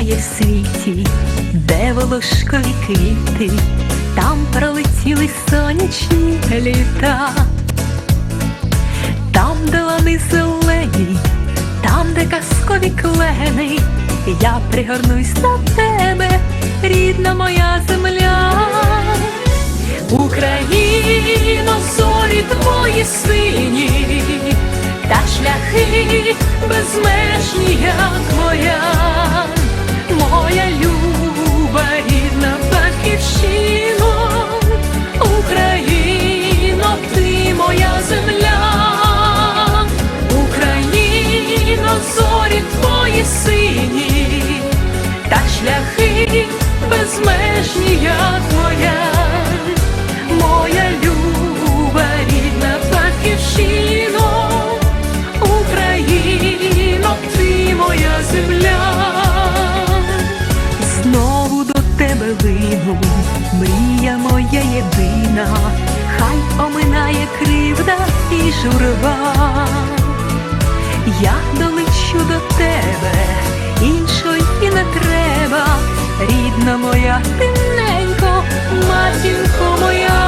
немає в світі, де волошкові квіти, там пролетіли сонячні літа, там, де лани зелені, там, де казкові клени, я пригорнусь до тебе, рідна моя земля. Україно, зорі твої сині, та шляхи безмежні, як моя, моя люба, до мрія моя єдина, хай оминає кривда і журба. Я долечу до тебе, іншої не треба, рідна моя, тиненько, матінко моя,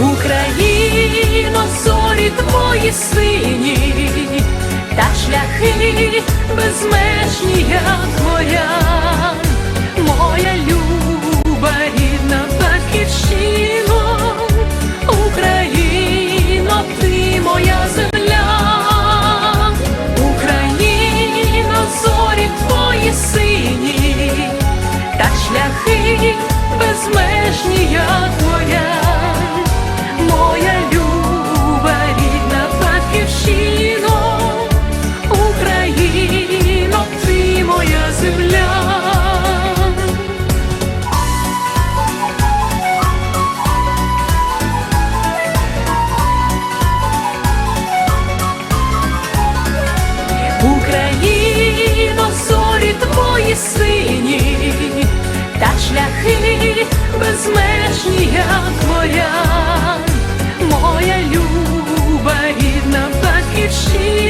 Україно, зорі твої сині, та шляхи безмежні, як моя, моя люба, рідна батьківщино, Україно, ти моя земля, Україно, зорі твої сині, та шляхи безмежні, як моя, моя шляхи безмежні, як моя, моя люба, рідна батьківщино,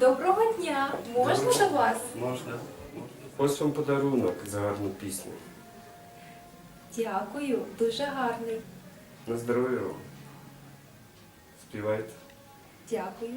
Доброго дня! Можна до вас? Можна. Ось вам подарунок за гарну пісню. Дякую, дуже гарний. На здоров'я вам. Співайте. Дякую.